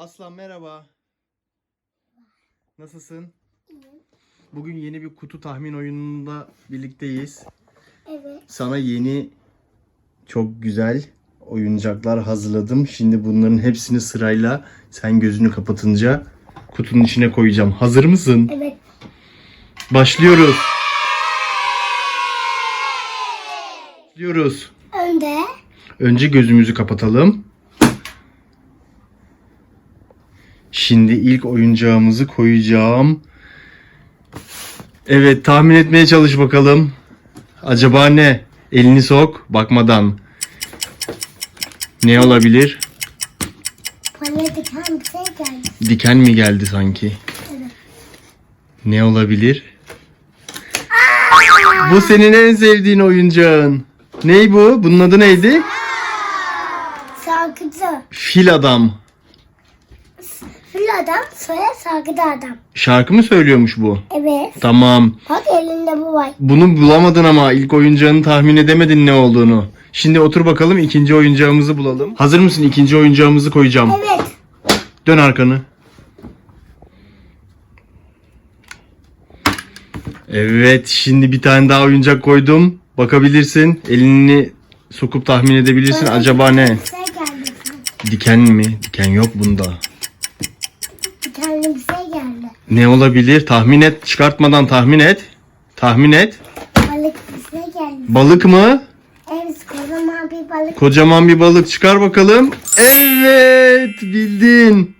Aslan merhaba. Nasılsın? Bugün yeni bir kutu tahmin oyununda birlikteyiz. Evet. Sana yeni çok güzel oyuncaklar hazırladım. Şimdi bunların hepsini sırayla sen gözünü kapatınca kutunun içine koyacağım. Hazır mısın? Evet. Başlıyoruz. Başlıyoruz. Önde. Önce gözümüzü kapatalım. Şimdi ilk oyuncağımızı koyacağım. Evet tahmin etmeye çalış bakalım. Acaba ne? Elini sok bakmadan. Ne olabilir? Bana diken bir şey geldi. Diken mi geldi sanki? Evet. Ne olabilir? Bu senin en sevdiğin oyuncağın. Ney bu? Bunun adı neydi? Sargıcı. Fil adam. Adam, soya sargıda adam. Şarkı mı söylüyormuş bu? Evet. Tamam. Bak elinde bu var. Bunu bulamadın ama ilk oyuncağını tahmin edemedin ne olduğunu. Şimdi otur bakalım ikinci oyuncağımızı bulalım. Hazır mısın? İkinci oyuncağımızı koyacağım. Evet. Dön arkanı. Evet, şimdi bir tane daha oyuncak koydum. Bakabilirsin. Elini sokup tahmin edebilirsin. Acaba ne? Diken mi? Diken yok bunda. Dikenli bir şey geldi. Ne olabilir? Tahmin et. Çıkartmadan tahmin et. Tahmin et. Balık bir şey geldi. Balık mı? Evet, kocaman bir balık. Kocaman bir balık çıkar bakalım. Evet bildin.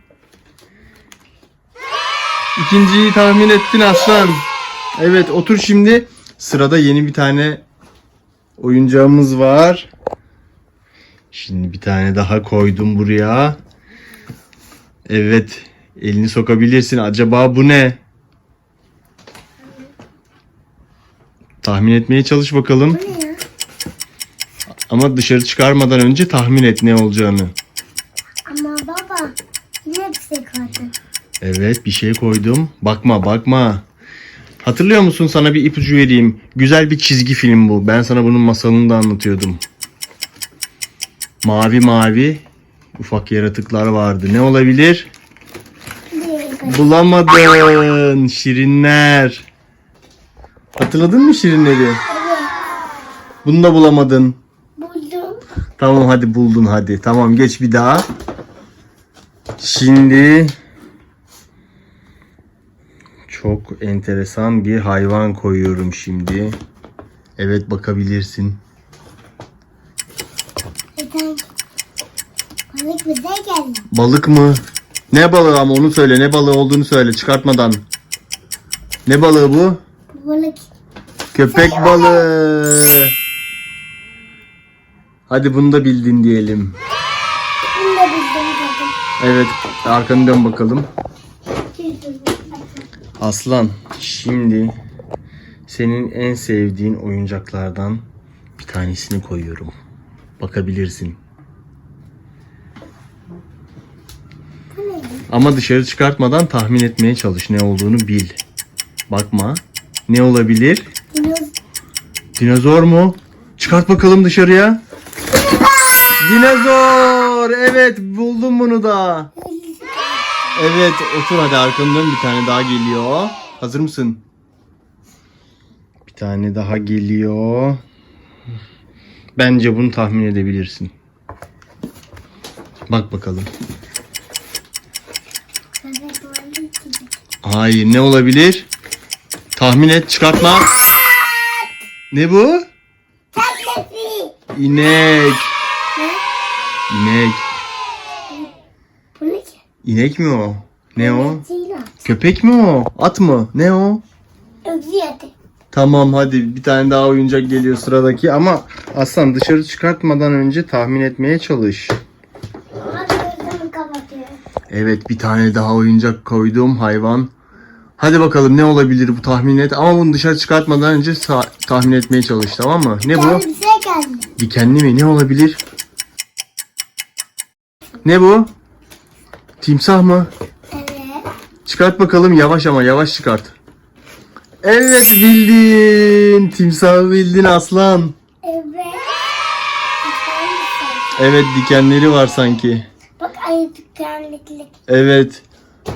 İkinciyi tahmin ettin aslan. Evet otur şimdi. Sırada yeni bir tane oyuncağımız var. Şimdi bir tane daha koydum buraya. Evet elini sokabilirsin. Acaba bu ne? Tahmin etmeye çalış bakalım. Bu ne ya? Ama dışarı çıkarmadan önce tahmin et ne olacağını. Ama baba yine bir şey koydu. Evet bir şey koydum. Bakma bakma. Hatırlıyor musun sana bir ipucu vereyim. Güzel bir çizgi film bu. Ben sana bunun masalını da anlatıyordum. Mavi mavi ufak yaratıklar vardı. Ne olabilir? Bulamadın. Şirinler. Hatırladın mı şirinleri? Bunu da bulamadın. Buldum. Tamam hadi buldun hadi. Tamam geç bir daha. Şimdi çok enteresan bir hayvan koyuyorum şimdi. Evet bakabilirsin. Balık geldi. Balık mı? Ne balığı ama onu söyle. Ne balığı olduğunu söyle çıkartmadan. Ne balığı bu? Balık Köpek balığı. Hadi bunu da bildin diyelim. bunu da bildim zaten. Evet arkanı dön bakalım. Aslan, şimdi senin en sevdiğin oyuncaklardan bir tanesini koyuyorum. Bakabilirsin. Bu ne? Ama dışarı çıkartmadan tahmin etmeye çalış. Ne olduğunu bil. Bakma. Ne olabilir? Dinozor. Dinozor mu? Çıkart bakalım dışarıya. Dinozor! Evet buldum bunu da. Evet otur hadi arkandan bir tane daha geliyor. Hazır mısın? Bir tane daha geliyor. Bence bunu tahmin edebilirsin. Bak bakalım. Hayır ne olabilir? Tahmin et çıkartma. Ne bu? İnek. Ne? İnek. Bu ne ki? İnek mi o? Ne o? Köpek mi o? At mı? Ne o? Tamam hadi bir tane daha oyuncak geliyor sıradaki ama Aslan dışarı çıkartmadan önce tahmin etmeye çalış. Evet bir tane daha oyuncak koydum hayvan. Hadi bakalım ne olabilir bu tahmin et ama bunu dışarı çıkartmadan önce tahmin etmeye çalış tamam mı? Ne bu? Geldi. Dikenli mi? Ne olabilir? Ne bu? Timsah mı? Evet. Çıkart bakalım yavaş ama yavaş çıkart. Evet bildin. Timsahı bildin aslan. Evet. Evet dikenleri var sanki. Bak Ay dikenliklik. Evet.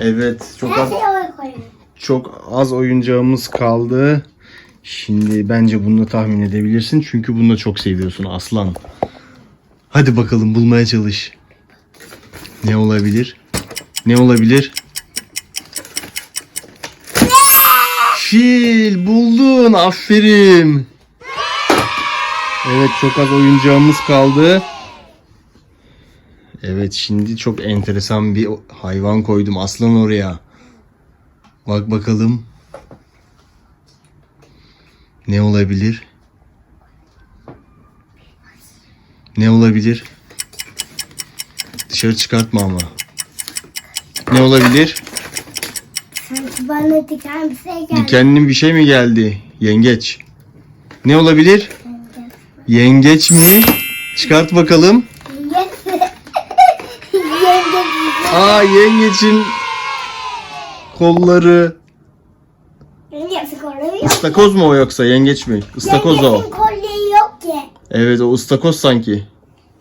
Evet. Çok Her şeyi oraya koyuyorum. Çok az oyuncağımız kaldı. Şimdi bence bunu da tahmin edebilirsin. Çünkü bunu da çok seviyorsun aslan. Hadi bakalım bulmaya çalış. Ne olabilir? Ne olabilir? Fil buldun. Aferin. Evet çok az oyuncağımız kaldı. Evet şimdi çok enteresan bir hayvan koydum aslan oraya. Bak bakalım. Ne olabilir? Ne olabilir? Dışarı çıkartma ama. Ne olabilir? Sanki bana diken bir şey geldi. Dikenli bir şey mi geldi? Yengeç. Ne olabilir? Yengeç mi? Çıkart bakalım. Yengeç? Yengeç? Aa yengeçin kolları. Yok. Istakoz mu o yoksa yengeç mi? Istakoz o. Yengecin kolyeyi yok ki. Evet o ıstakoz sanki.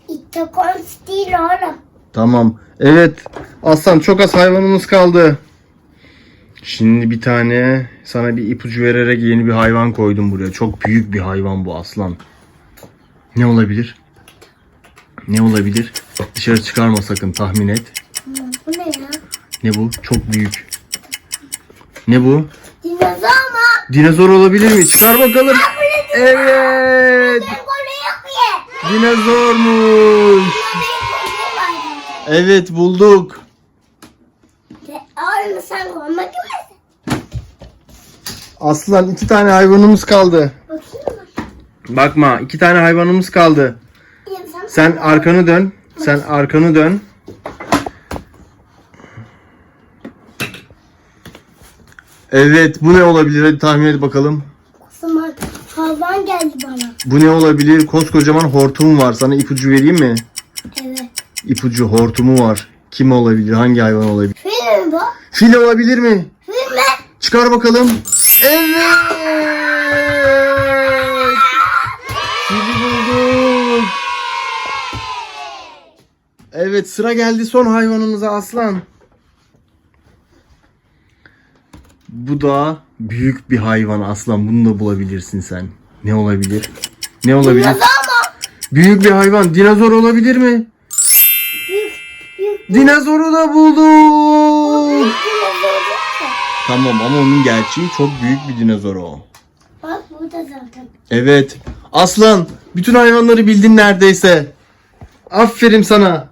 İstakoz değil oğlum. Tamam. Evet. Aslan çok az hayvanımız kaldı. Şimdi bir tane sana bir ipucu vererek yeni bir hayvan koydum buraya. Çok büyük bir hayvan bu aslan. Ne olabilir? Ne olabilir? Dışarı çıkarma sakın tahmin et. Bu ne ya? Ne bu? Çok büyük. Ne bu? Dinozor mu? Dinozor olabilir mi? Çıkar bakalım. Evet. Dinozormuş. Evet bulduk. Oğlum sen mısın? Aslan iki tane hayvanımız kaldı. Bakma iki tane hayvanımız kaldı. Sen arkanı dön. Sen arkanı dön. Evet bu ne olabilir? Hadi tahmin et bakalım. O zaman hayvan geldi bana. Bu ne olabilir? Koskocaman hortum var. Sana ipucu vereyim mi? Evet. İpucu hortumu var. Kim olabilir? Hangi hayvan olabilir? Film bu. Fil olabilir mi? Film mi? Çıkar bakalım. Evet. Fili bulduk. Evet sıra geldi son hayvanımıza aslan. Bu da büyük bir hayvan aslan. Bunu da bulabilirsin sen. Ne olabilir? Ne olabilir? Dinozor mu? Büyük bir hayvan. Dinozor olabilir mi? Büyük, büyük Dinozoru da bulduk. Tamam ama onun gerçeği çok büyük bir dinozor o. Bak burada zaten. Evet. Aslan, bütün hayvanları bildin neredeyse. Aferin sana.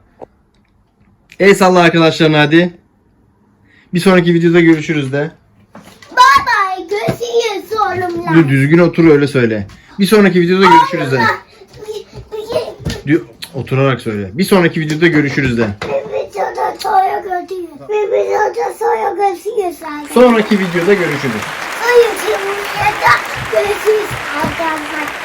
El salla arkadaşlarına hadi. Bir sonraki videoda görüşürüz de. Dur düzgün otur öyle söyle. Bir sonraki videoda görüşürüz de. Dü- Oturarak söyle. Bir sonraki videoda görüşürüz de. Bir videoda sonra görüşürüz. Bir videoda sonra görüşürüz. Sonraki videoda görüşürüz. Görüşürüz arkadaşlar.